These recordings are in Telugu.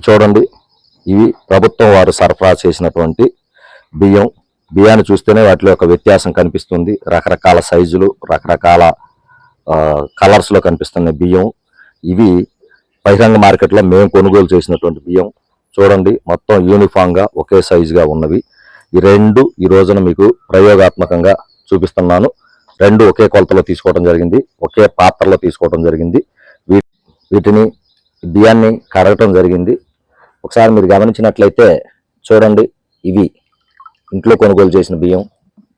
ఇవి చూడండి. ఇవి ప్రభుత్వం వారు సరఫరా చేసినటువంటి బియ్యం. బియ్యాన్ని చూస్తేనే వాటిలో ఒక వ్యత్యాసం కనిపిస్తుంది. రకరకాల సైజులు రకరకాల కలర్స్లో కనిపిస్తున్న బియ్యం. ఇవి బహిరంగ మార్కెట్లో మేము కొనుగోలు చేసినటువంటి బియ్యం. చూడండి మొత్తం యూనిఫామ్గా ఒకే సైజుగా ఉన్నవి. ఈ రెండు ఈ రోజున మీకు ప్రయోగాత్మకంగా చూపిస్తున్నాను. రెండు ఒకే కొలతలో తీసుకోవడం జరిగింది. ఒకే పాత్రలో తీసుకోవడం జరిగింది. వీ- వీటిని బియ్యాన్ని కడగటం జరిగింది. ఒకసారి మీరు గమనించినట్లయితే చూడండి ఇవి ఇంట్లో కొనుగోలు చేసిన బియ్యం.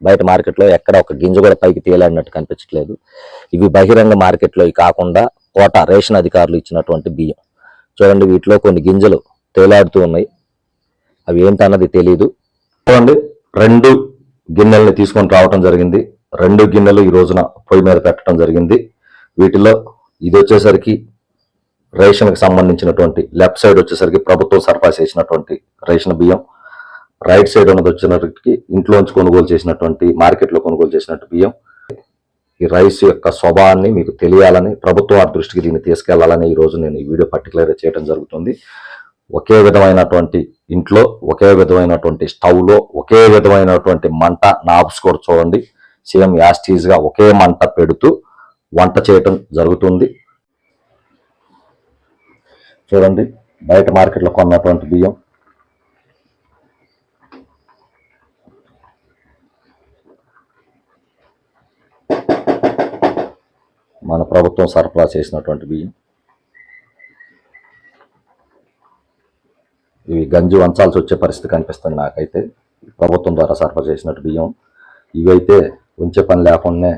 బయట మార్కెట్లో ఎక్కడ ఒక గింజ కూడా పైకి తేలాడినట్టు కనిపించట్లేదు. ఇవి బహిరంగ మార్కెట్లో కాకుండా కోట రేషన్ అధికారులు ఇచ్చినటువంటి బియ్యం. చూడండి వీటిలో కొన్ని గింజలు తేలాడుతూ ఉన్నాయి. అవి ఏంటన్నది తెలియదు చూడండి రెండు గిన్నెల్ని తీసుకొని రావటం జరిగింది. రెండు గిన్నెలు ఈ రోజున పొయ్యి మీద పెట్టడం జరిగింది. వీటిలో ఇది వచ్చేసరికి రేషన్కి సంబంధించినటువంటి లెఫ్ట్ సైడ్ వచ్చేసరికి ప్రభుత్వం సరఫరా చేసినటువంటి రేషన్ బియ్యం రైట్ సైడ్ ఉన్నది వచ్చినప్పటికి ఇంట్లోంచి కొనుగోలు చేసినటువంటి మార్కెట్లో కొనుగోలు చేసినట్టు బియ్యం. ఈ రైస్ యొక్క స్వభావాన్ని మీకు తెలియాలని ప్రభుత్వం వారి దృష్టికి దీన్ని తీసుకెళ్ళాలని ఈ రోజు నేను ఈ వీడియో పర్టికులర్గా చేయడం జరుగుతుంది. ఒకే విధమైనటువంటి ఇంట్లో ఒకే విధమైనటువంటి స్టవ్లో ఒకే విధమైనటువంటి మంట నాబ్స్ కూడా చూడండి. సేమ్ యాస్టీజ్గా ఒకే మంట పెడుతూ వంట చేయటం జరుగుతుంది. చూడండి బయట మార్కెట్లో కొన్నటువంటి బియ్యం. మన ప్రభుత్వం సరఫరా చేసినటువంటి బియ్యం. ఇవి గంజి వంచాల్సి వచ్చే పరిస్థితి కనిపిస్తుంది నాకైతే. ప్రభుత్వం ద్వారా సరఫరా చేసినట్టు బియ్యం. ఇవైతే ఉంచే పని లేకుండానే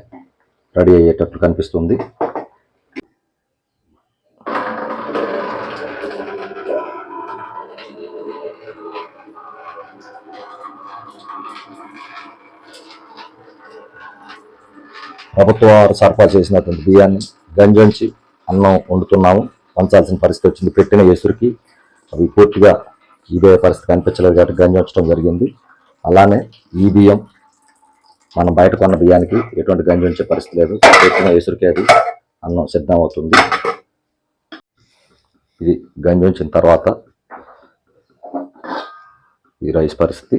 రెడీ అయ్యేటట్లు కనిపిస్తుంది. ప్రభుత్వం వారు సరఫరా చేసినటువంటి బియ్యాన్ని గంజంచి అన్నం వండుతున్నాము. వంచాల్సిన పరిస్థితి వచ్చింది. పెట్టిన ఎసురుకి అవి పూర్తిగా ఇదే పరిస్థితి కనిపించలేదు కాబట్టి గంజి ఉంచడం జరిగింది. అలానే ఈ బియ్యం మనం బయట కొన్న బియ్యానికి ఎటువంటి గంజి ఉంచే పరిస్థితి లేదు. పెట్టిన ఎసురుకి అది అన్నం సిద్ధం అవుతుంది. ఇది గంజి ఉంచిన తర్వాత ఈ రైస్ పరిస్థితి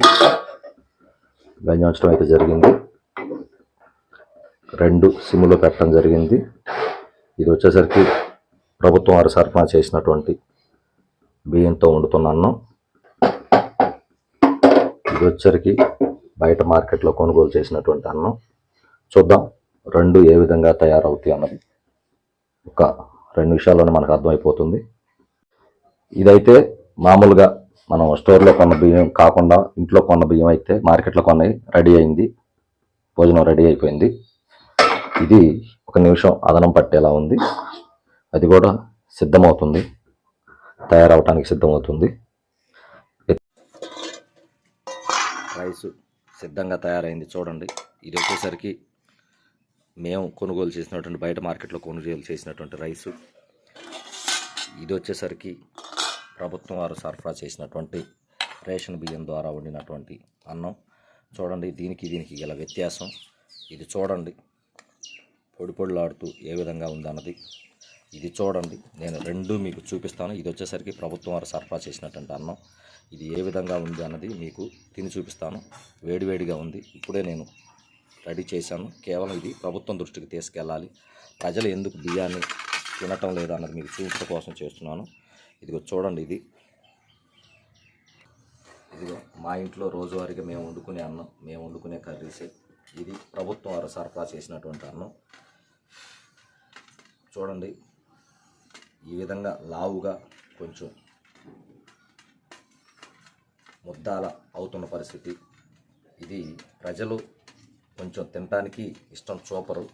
గంజి ఉంచడం అయితే జరిగింది. రెండు సిమ్లో పెట్టడం జరిగింది. ఇది వచ్చేసరికి ప్రభుత్వం వారు సరఫరా చేసినటువంటి బియ్యంతో వండుతున్న అన్నం. ఇది వచ్చరికి బయట మార్కెట్లో కొనుగోలు చేసినటువంటి అన్నం. చూద్దాం రెండు ఏ విధంగా తయారవుతాయి అన్నది. ఒక రెండు నిమిషాల్లోనే మనకు అర్థమైపోతుంది. ఇదైతే మామూలుగా మనం స్టోర్లో కొన్న బియ్యం కాకుండా ఇంట్లో కొన్న బియ్యం అయితే మార్కెట్లో కొన్నవి రెడీ అయింది. భోజనం రెడీ అయిపోయింది. ఇది ఒక నిమిషం అదనం పట్టేలా ఉంది. అది కూడా సిద్ధమవుతుంది. తయారవటానికి సిద్ధమవుతుంది. రైస్ సిద్ధంగా తయారైంది చూడండి. ఇది వచ్చేసరికి మేము కొనుగోలు చేసినటువంటి బయట మార్కెట్లో కొనుగోలు చేసినటువంటి రైసు. ఇది వచ్చేసరికి ప్రభుత్వం వారు సరఫరా చేసినటువంటి రేషన్ బియ్యం ద్వారా వండినటువంటి అన్నం. చూడండి దీనికి దీనికి గల వ్యత్యాసం. ఇది చూడండి. పొడి పొడిలాడుతూ ఏ విధంగా ఉందన్నది ఇది చూడండి. నేను రెండు మీకు చూపిస్తాను. ఇది వచ్చేసరికి ప్రభుత్వం వారు సరఫరా చేసినటువంటి అన్నం. ఇది ఏ విధంగా ఉంది అన్నది మీకు తిని చూపిస్తాను. వేడివేడిగా ఉంది. ఇప్పుడే నేను రెడీ చేశాను. కేవలం ఇది ప్రభుత్వం దృష్టికి తీసుకెళ్ళాలి. ప్రజలు ఎందుకు బియ్యాన్ని తినటం లేదు అన్నది మీకు చూపించడం కోసం చేస్తున్నాను. ఇదిగో చూడండి ఇది. ఇదిగో మా ఇంట్లో రోజువారీగా మేము వండుకునే అన్నం మేము వండుకునే కర్రీసే. ఇది ప్రభుత్వం వారు సరఫరా చేసినటువంటి అన్నం. చూడండి. ఈ విధంగా లావుగా కొంచెం ముద్దాల అవుతున్న పరిస్థితి. ఇది ప్రజలు కొంచెం తినటానికి ఇష్టం చూపరు.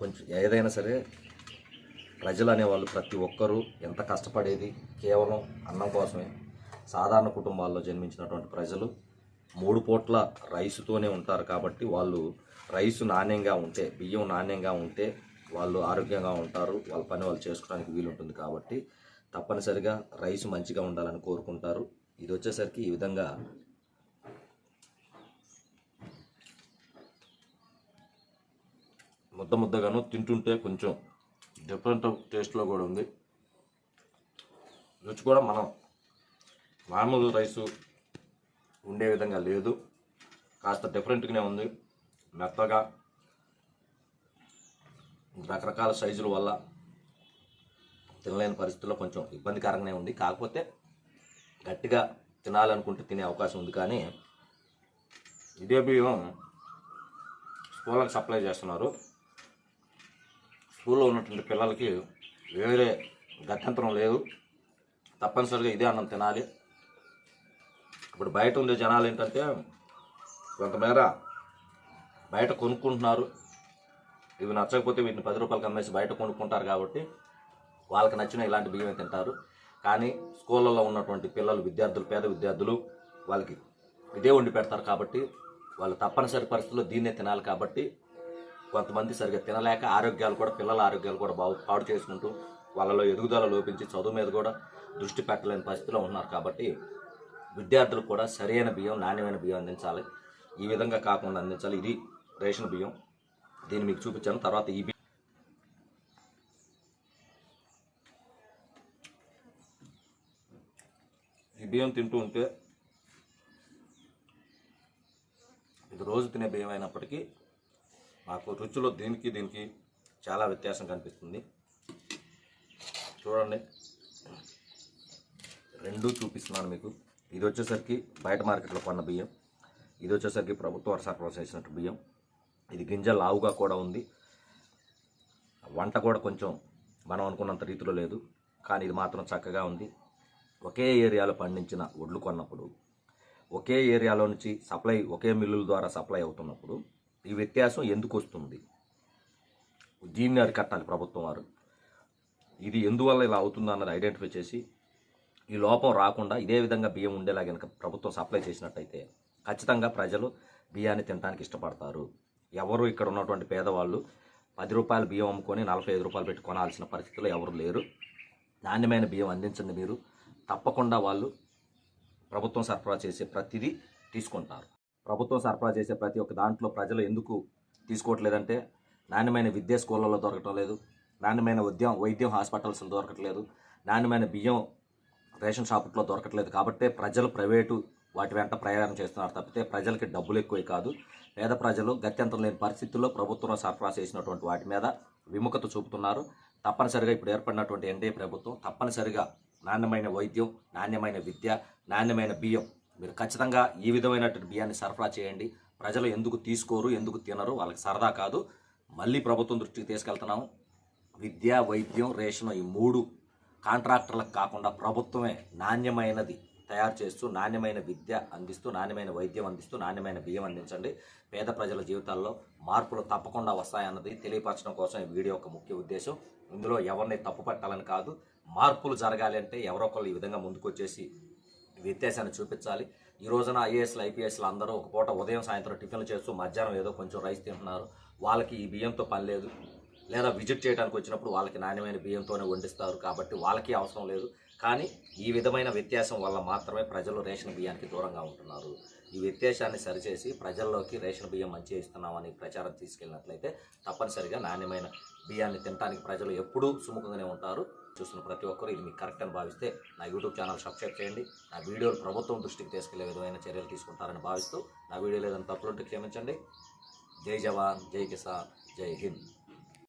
కొంచెం ఏదైనా సరే ప్రజలు అనేవాళ్ళు ప్రతి ఒక్కరూ ఎంత కష్టపడేది కేవలం అన్నం కోసమే. సాధారణ కుటుంబాల్లో జన్మించినటువంటి ప్రజలు మూడు పూట్ల రైసుతోనే ఉంటారు కాబట్టి వాళ్ళు రైసు నాణ్యంగా ఉంటే బియ్యం నాణ్యంగా ఉంటే వాళ్ళు ఆరోగ్యంగా ఉంటారు వాళ్ళ పని వాళ్ళు చేసుకోవడానికి వీలుంటుంది కాబట్టి తప్పనిసరిగా రైసు మంచిగా ఉండాలని కోరుకుంటారు. ఇది వచ్చేసరికి ఈ విధంగా ముద్ద ముద్దగాను తింటుంటే కొంచెం డిఫరెంట్ టేస్ట్లో కూడా ఉంది. రుచి కూడా మనం మామూలు రైసు ఉండే విధంగా లేదు. కాస్త డిఫరెంట్గానే ఉంది. మెత్తగా రకరకాల సైజుల వల్ల తినలేని పరిస్థితుల్లో కొంచెం ఇబ్బందికరంగానే ఉంది. కాకపోతే గట్టిగా తినాలనుకుంటే తినే అవకాశం ఉంది. కానీ ఇదే బియ్యం స్కూళ్ళకి సప్లై చేస్తున్నారు. స్కూల్లో ఉన్నటువంటి పిల్లలకి వేరే గత్యంతరం లేదు. తప్పనిసరిగా ఇదే అన్నం తినాలి. ఇప్పుడు బయట ఉండే జనాలు ఏంటంటే కొంతమేర బయట కొనుక్కుంటున్నారు. ఇవి నచ్చకపోతే వీటిని పది రూపాయలకి అమ్మేసి బయట కొనుక్కుంటారు కాబట్టి వాళ్ళకి నచ్చిన ఇలాంటి బియ్యమే తింటారు. కానీ స్కూళ్ళలో ఉన్నటువంటి పిల్లలు విద్యార్థులు పేద విద్యార్థులు వాళ్ళకి ఇదే వండి పెడతారు కాబట్టి వాళ్ళు తప్పనిసరి పరిస్థితుల్లో దీన్నే తినాలి కాబట్టి కొంతమంది సరిగ్గా తినలేక ఆరోగ్యాలు కూడా పిల్లల ఆరోగ్యాలు కూడా బాగు పాడు చేసుకుంటూ వాళ్ళలో ఎదుగుదల లోపించి చదువు మీద కూడా దృష్టి పెట్టలేని పరిస్థితిలో ఉన్నారు కాబట్టి విద్యార్థులకు కూడా సరైన బియ్యం నాణ్యమైన బియ్యం అందించాలి. ఈ విధంగా కాకుండా అందించాలి. ఇది రేషన్ బియ్యం. దీన్ని మీకు చూపించాను. తర్వాత ఈ బియ్యం. ఈ బియ్యం తింటూ ఉంటే ఇది రోజు తినే బియ్యం అయినప్పటికీ మాకు రుచిలో దీనికి దీనికి చాలా వ్యత్యాసం కనిపిస్తుంది. చూడండి. రెండు చూపిస్తున్నాను మీకు. ఇది వచ్చేసరికి బయట మార్కెట్లో కొన్న బియ్యం. ఇది వచ్చేసరికి ప్రభుత్వ సరఫరా చేసినట్టు బియ్యం. ఇది గింజ లావుగా కూడా ఉంది. వంట కూడా కొంచెం మనం అనుకున్నంత రీతిలో లేదు కానీ ఇది మాత్రం చక్కగా ఉంది. ఒకే ఏరియాలో పండించిన వడ్లు కొన్నప్పుడు ఒకే ఏరియాలో నుంచి సప్లై ఒకే మిల్లుల ద్వారా సప్లై అవుతున్నప్పుడు ఈ వ్యత్యాసం ఎందుకు వస్తుంది? దీన్ని అరికట్టాలి ప్రభుత్వం వారు. ఇది ఎందువల్ల ఇలా అవుతుందో అన్నది ఐడెంటిఫై చేసి ఈ లోపం రాకుండా ఇదే విధంగా బియ్యం ఉండేలా కనుక ప్రభుత్వం సప్లై చేసినట్టయితే ఖచ్చితంగా ప్రజలు బియ్యాన్ని తినడానికి ఇష్టపడతారు. ఎవరు ఇక్కడ ఉన్నటువంటి పేదవాళ్ళు పది రూపాయలు బియ్యం అమ్ముకొని నలభై ఐదు రూపాయలు పెట్టి కొనాల్సిన పరిస్థితిలో ఎవరు లేరు. నాణ్యమైన బియ్యం అందించండి మీరు. తప్పకుండా వాళ్ళు ప్రభుత్వం సరఫరా చేసే ప్రతిదీ తీసుకుంటారు. ప్రభుత్వం సరఫరా చేసే ప్రతి ఒక్క దాంట్లో ప్రజలు ఎందుకు తీసుకోవట్లేదంటే నాణ్యమైన విద్యా స్కూళ్ళలో దొరకటం లేదు. నాణ్యమైన ఉద్యం వైద్యం హాస్పిటల్స్లో దొరకట్లేదు. నాణ్యమైన బియ్యం రేషన్ షాపుల్లో దొరకట్లేదు. కాబట్టే ప్రజలు ప్రైవేటు వాటి వెంట ప్రయాణం చేస్తున్నారు తప్పితే ప్రజలకి డబ్బులు ఎక్కువే కాదు. పేద ప్రజలు గత్యంతరం లేని పరిస్థితుల్లో ప్రభుత్వం సరఫరా చేసినటువంటి వాటి మీద విముఖత చూపుతున్నారు. తప్పనిసరిగా ఇప్పుడు ఏర్పడినటువంటి ఎన్డీఏ ప్రభుత్వం తప్పనిసరిగా నాణ్యమైన వైద్యం నాణ్యమైన విద్య నాణ్యమైన బియ్యం మీరు ఖచ్చితంగా ఈ విధమైనటువంటి బియ్యాన్ని సరఫరా చేయండి. ప్రజలు ఎందుకు తీసుకోరు ఎందుకు తినరు వాళ్ళకి సరదా కాదు. మళ్ళీ ప్రభుత్వం దృష్టికి తీసుకెళ్తున్నాము. విద్య వైద్యం రేషన్ ఈ మూడు కాంట్రాక్టర్లకు కాకుండా ప్రభుత్వమే నాణ్యమైనది. తయారు చేస్తూ నాణ్యమైన విద్య అందిస్తూ నాణ్యమైన వైద్యం అందిస్తూ నాణ్యమైన బియ్యం అందించండి. పేద ప్రజల జీవితాల్లో మార్పులు తప్పకుండా వస్తాయన్నది తెలియపరచడం కోసం ఈ వీడియో యొక్క ముఖ్య ఉద్దేశం. ఇందులో ఎవరిని తప్పు పట్టాలని కాదు మార్పులు జరగాలి అంటే ఎవరో ఒకళ్ళు ఈ విధంగా ముందుకొచ్చేసి వ్యత్యాసాన్ని చూపించాలి. ఈ రోజున ఐఏఎస్లు ఐపీఎస్లు అందరూ ఒక పూట ఉదయం సాయంత్రం టిఫిన్లు చేస్తూ మధ్యాహ్నం ఏదో కొంచెం రైస్ తింటున్నారు. వాళ్ళకి ఈ బియ్యంతో పని లేదు. లేదా విజిట్ చేయడానికి వచ్చినప్పుడు వాళ్ళకి నాణ్యమైన బియ్యంతోనే వండిస్తారు కాబట్టి వాళ్ళకి అవసరం లేదు. కానీ ఈ విధమైన వ్యత్యాసం వల్ల మాత్రమే ప్రజలు రేషన్ బియ్యానికి దూరంగా ఉంటున్నారు. ఈ వ్యత్యాసాన్ని సరిచేసి ప్రజల్లోకి రేషన్ బియ్యం మంచిగా ఇస్తున్నామని ప్రచారం తీసుకెళ్ళినట్లయితే తప్పనిసరిగా నాణ్యమైన బియ్యాన్ని తినడానికి ప్రజలు ఎప్పుడూ సుముఖంగానే ఉంటారు. చూస్తున్న ప్రతి ఒక్కరు ఇది మీకు కరెక్ట్ అని భావిస్తే నా యూట్యూబ్ ఛానల్ సబ్స్క్రైబ్ చేయండి. నా వీడియోలు ప్రభుత్వం దృష్టికి తీసుకెళ్ళే విధమైన చర్యలు తీసుకుంటారని భావిస్తూ నా వీడియోలో ఏదైనా తప్పులుంటే క్షమించండి. జై జవాన్ జై కిసాన్ జై హింద్.